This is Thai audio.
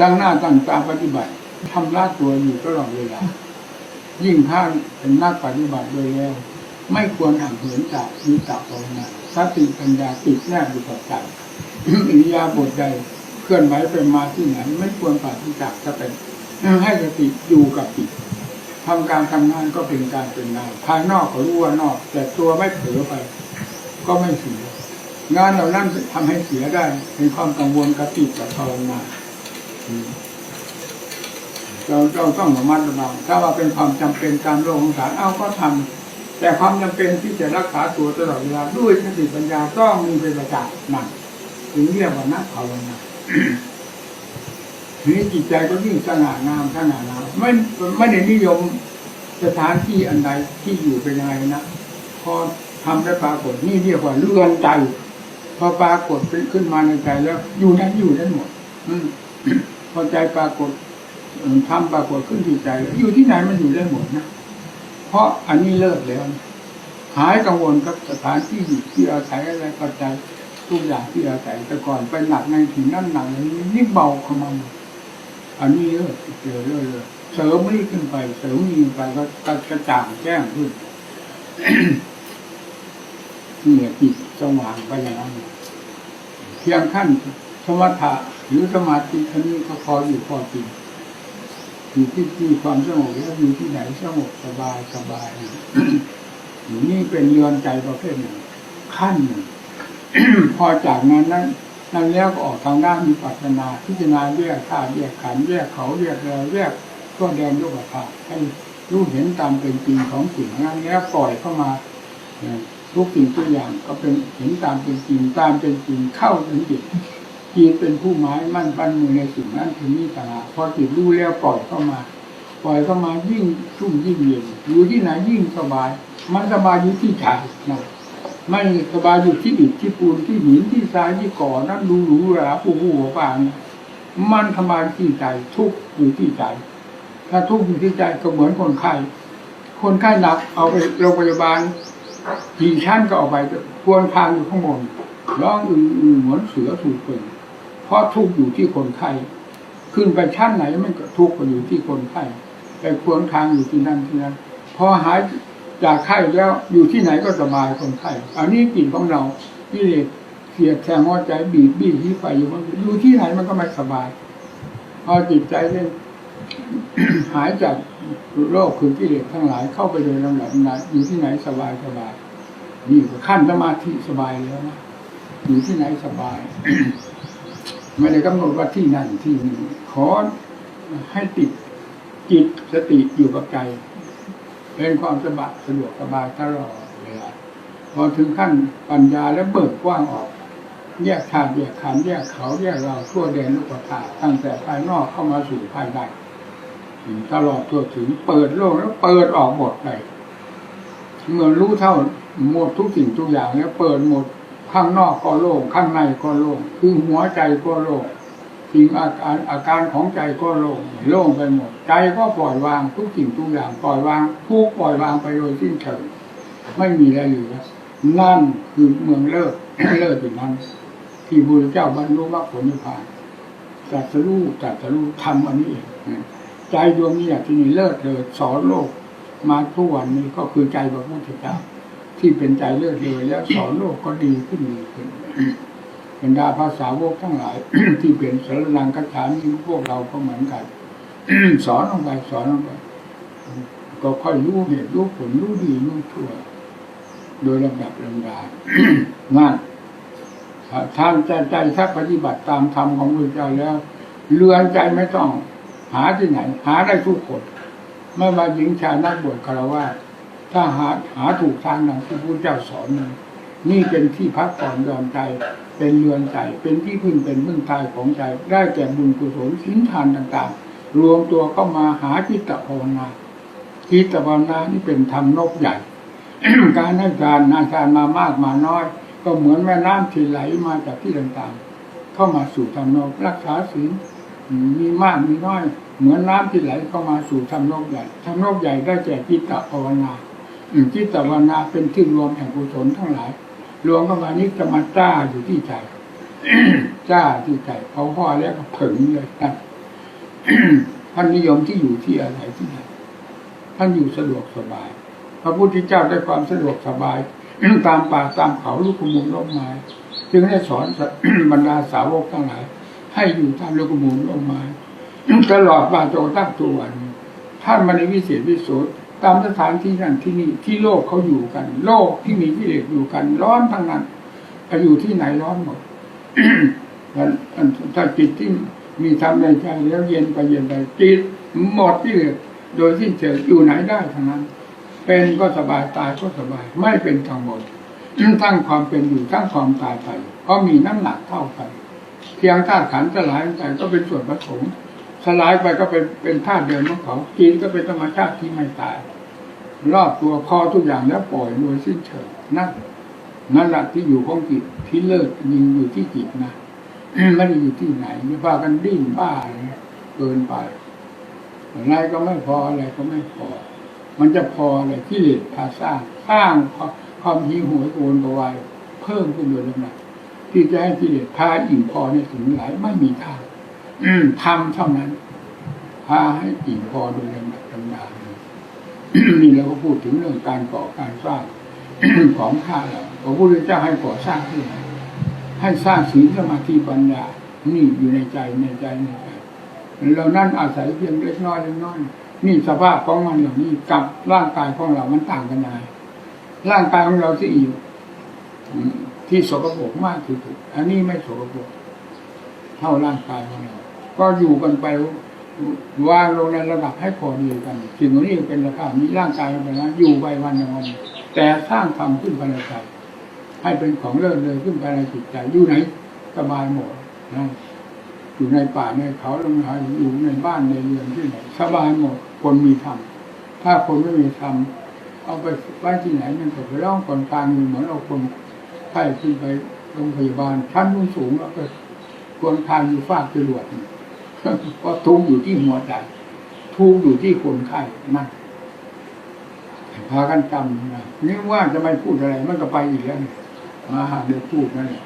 ตั้งหน้าตั้งตาปฏิบัติทำลาดตัวอยู่ตลอดเวลา ยิ่งท่านเป็นนักปฏิบัติโดยแล้ว ไม่ควรห่างเหินจากวิตาภาวนาสติปัญญาติดแนบอยู่กับใจอิริยาบถใดเคลื่อนไหวไปมาที่ไหน ไม่ควรปราศจากสติให้สติอยู่กับจิตทำการทำงานก็เป็นการเป็นงานภายนอกก็รู้ว่านอก แต่ตัวไม่เผลอไป ก็ไม่เสียงานเหล่านั้นทำให้เสียได้เป็นความกังวลกับจิตกับภาวนา เราเราต้องระมัดระวังถ้าว่าเป็นความจำเป็นตามโลกของสารเอ้าก็ทำแต่ความจำเป็นที่จะรักษาตัวตลอดเวลาด้วยสติปัญญาต้องมีเป็นประจักษ์นั่นถึงเรียกว่านักภาวนาทีนี้จิตใจก็ยิ่งสง่างามสง่างามไม่ไม่ได้นิยมสถานที่อันใดที่อยู่เป็นยังไงนะพอทำได้ปรากฏนี่เรียกว่าเลื่อนใจพอปรากฏขึ้นมาในใจแล้ว อยู่นั้นอยู่นั้นหมด อืม พอใจปรากฏทำปรากฏขึ้นที่ใจแล้วอยู่ที่ไหนมันอยู่ได้หมดนะ เพราะอันนี้เลิกแล้วหายกังวลกับสถานที่ที่อาศัยอะไรปัจจัยทุกอย่างที่อาศัยแต่ก่อนไปหนักในถิ่นนั่นหนักนนี้ยิ่เบาเข้ามาหมดอันนี้เลิกเจอเรื่อยเลยเสริมนี่ขึ้นไป เสริมนี่ขึ้นไปก็กระจ่างแจ้งขึ้นเนี่ยจิตสว่างไปอย่างนั้นเพียงขั้นสมถะ หรือสมาธิอันนี้ก็พออยู่พอกินอยู่ที่ที่ความสงบแล้วอยู่ที่ไหนสงบสบายสบายอยู่นี่เป็นเรือนใจประเภทหนึ่งขั้นหนึ่งพอจากนั้นนั้นนั้นแล้วก็ออกทางด้านมีปัสนาพิจารณาแยกธาตุแยกขันธ์แยกเขาแยกแรงแยกตัวแดนโลกธาตุให้รู้เห็นตามเป็นจริงของสิ่งนั้นแล้วปล่อยเข้ามาทุกสิ่งทุกอย่างก็เป็นเห็นตามเป็นจริงตามเป็นจริงเข้าถึงจิต จิตเป็นผู้หมายมั่นปั้นมือในสิ่งนั้นถึงนี้ต่างหากพอจิตรู้แล้วปล่อยเข้ามา ปล่อยเข้ามายิ่งชุ่มยิ่งเย็นอยู่ที่ไหนยิ่งสบาย มันสบายอยู่ที่ใจนะไม่สบายอยู่ที่อิฐที่ปูนที่หินที่ทรายที่ก่อนั่นดูหรูหราปูหูหัวปางมันสบายที่ใจทุกอยู่ที่ใจถ้าทุกอยู่ที่ใจก็เหมือนคนไข้คนไข้หนักเอาไปโรงพยาบาลกี่ชั้นก็เอาไปควรทางอยู่ข้างบนร้องอือเหมือนเสือถูกเป็น เพราะทุกอยู่ที่คนไข้ขึ้นไปชั้นไหนมันก็ทุกข์ก็อยู่ที่คนไข้แต่ควรทางอยู่ที่นั่นที่นั่นพอหายจากไข้แล้วอยู่ที่ไหนก็สบายคนไข้อันนี้กิจของเราที่เลสเสียดแทงหัวใจบีบบี้ที่ไฟอยู่มันอยู่ที่ไหนมันก็ไม่สบาย พอจิตใจเนี่ยหายจากโรคคือกิเลสทั้งหลายเข้าไปโดยลำดับนั้นอยู่ที่ไหนสบายสบายนี่ขั้นสมาธิสบายแล้วนะอยู่ที่ไหนสบาย ไม่ได้กำหนดว่าที่นั่นที่นี่ขอให้ติดจิตสติอยู่กับใจ เป็นความสบายสะดวกสบายตลอดเวลาพอถึงขั้นปัญญาแล้วเบิกกว้างออก แยกธาตุแยกขันธ์แยกเขาแยกเราทั่วแดนโลกธาตุตั้งแต่ภายนอกเข้ามาสู่ภายในตลอดทั่วถึงเปิดโลกแล้วเปิดออกหมดเลยเมื่อรู้เท่าหมดทุกสิ่งทุกอย่างแล้วเปิดหมด ข้างนอกก็โล่งข้างในก็โล่งคือหัวใจก็โล่งสิ่งอาการอาการของใจก็โล่งโล่งไปหมด ใจก็ปล่อยวางทุกสิ่งทุกอย่างปล่อยวางทุกปล่อยวางไปโดยสิ้นเชิงไม่มีอะไรเหลือนั่นคือเมืองเลิศเลิศอยู่นั้น ที่พระเจ้าบรรลุมรรคผลนิพพานตรัสรู้ตรัสรู้ทำอันนี้เองใจดวงนี้ที่นี่เลิศเลยสอนโลก มาทุกวันนี้ก็คือใจพระพุทธเจ้า ที่เป็นใจเลิศเลยแล้วสอนโลกก็ดีขึ้นดีขึ้นบรรดาภาษาวกทั้งหลาย ที่เป็นสารนังคัจฉามีพวกเราก็เหมือนกันสอนลงไปสอนลงไปก็ค่อยรู้เหตุรู้ผลรู้ดีรู้ชั่ว โดยลำดับลำดางานท่านใจใจถ้าปฏิบัติตามธรรมของพระเจ้าแล้วเรือนใจไม่ต้อง หาที่ไหน หาได้ทุกคน ไม่ว่าหญิงชายนักบวชคารวะ ถ้าหาหาถูกทางนั้นที่พระเจ้าสอนนั้นนี่เป็นที่พักผ่อนยอนใจ เป็นเรือนใจ เป็นที่พึ่งเป็นพึ่งตายของใจ ได้แก่บุญกุศลสินทานต่างๆ รวมตัวเข้ามาหาจิตภาวนาจิตภาวนานี่เป็นธรรมนกใหญ่ การให้การนาการมามากมาน้อย ก็เหมือนแม่น้ำที่ไหลมาจากที่ต่างๆ เข้ามาสู่ธรรมนกรักษาศีลมีมากมีน้อย เหมือนน้ำที่ไหลเข้ามาสู่ธรรมนกใหญ่ธรรมนกใหญ่ได้แก่จิตตภาวนา อืมจิตตภาวนาเป็นที่รวมแห่งกุศลทั้งหลาย รวมเข้ามานี้จะมาจ้าอยู่ที่ใจจ้าที่ใจเขาพ่อแล้วก็ผึ่งเลยนะท่านนิยมที่อยู่ที่อาศัยที่ไหนท่านอยู่สะดวกสบาย พระพุทธเจ้าได้ความสะดวกสบายตามป่าตามเขาลูกขมูลร่มไม้จึงได้สอนบรรดาสาวกทั้งหลาย ให้อยู่ตามลูกขมูลร่มไม้ตลอดมาจนตั้งตัววันท่านมาในวิเศษวิโส ตามสถานที่นั่นที่นี่ที่โลกเขาอยู่กัน โลกที่มีกิเลสอยู่กัน ร้อนทั้งนั้นไปอยู่ที่ไหนร้อนหมดถ้าจิตที่มีธรรมในใจแล้วเย็นไปเย็นไปจิตหมดที่เลยโดยสิ้นเชิงอยู่ไหนได้ทั้งนั้น เป็นก็สบายตายก็สบาย ไม่เป็นทั้งหมดทั้งความเป็นอยู่ทั้งความตายไปเพราะมีน้ำหนักเท่ากัน เพียงธาตุขันธ์สลายไปก็เป็นส่วนผสม สลายไปก็เป็นเป็นธาตุเดิมของเขาจิตก็เป็นธรรมชาติที่ไม่ตายรอบตัวพอทุกอย่างแล้วปล่อยโดยสิ้นเชิงนั่นนั่นแหละที่อยู่ของจิตที่เลิกยิงอยู่ที่จิตนะไม่ได้อยู่ที่ไหนไม่พากันดิ้นบ้าอะไรเกินไปอะไรก็ไม่พออะไรก็ไม่พอ มันจะพออะไรที่เหลือพาสร้างสร้างความหิวโหยโกรนกวายเพิ่มขึ้นโดยลำดับที่จะให้กิเลสพาอิ่มพอในถึงหลายไม่มีทาง อืมทำเท่านั้น พาให้อิ่มพอโดยลำดับลำดานี่เราก็พูดถึงเรื่องการก่อการสร้างของข้าเราพระพุทธเจ้าให้ก่อสร้างที่ไหนให้สร้างศีลสมาธิปัญญา นี่อยู่ในใจในใจในใจเรานั่นอาศัยเพียงเล็กน้อยเล็กน้อยนี่สภาพของมันเหล่านี้กับร่างกายของเรามันต่างกันยังไงร่างกายของเราที่อยู่มที่สกปรกมากที่สุด อันนี้ไม่สกปรกเท่าร่างกายของเรา ก็อยู่กันไปวางลงในระดับให้พอดีกันสิ่งเหล่านี้เป็นราคามีร่างกายเป็นนะอยู่ไปวันหนึ่งวันแต่สร้างธรรมขึ้นภายในใจให้เป็นของเลิศเลยขึ้นภายในจิตใจอยู่ไหนสบายหมดนะอยู่ในป่าในเขาลงมาอยู่ในบ้านในเรือนที่ไหนสบายหมดคนมีธรรมถ้าคนไม่มีธรรมเอาไปไว้ที่ไหนมันก็ไปร้องคนกลางอยู่เหมือนเอาคนไข้ขึ้นไปโรงพยาบาลชั้นสูงแล้วก็ควรทางอยู่ฟากจรวด ก็ทุกอยู่ที่หัวใจทุกอยู่ที่คนไข้นั่นพากันจำนะนี่ว่าจะไม่พูดอะไรมันก็ไปอีกแล้วมาหาเดี๋ยวพูดนั่นแหละ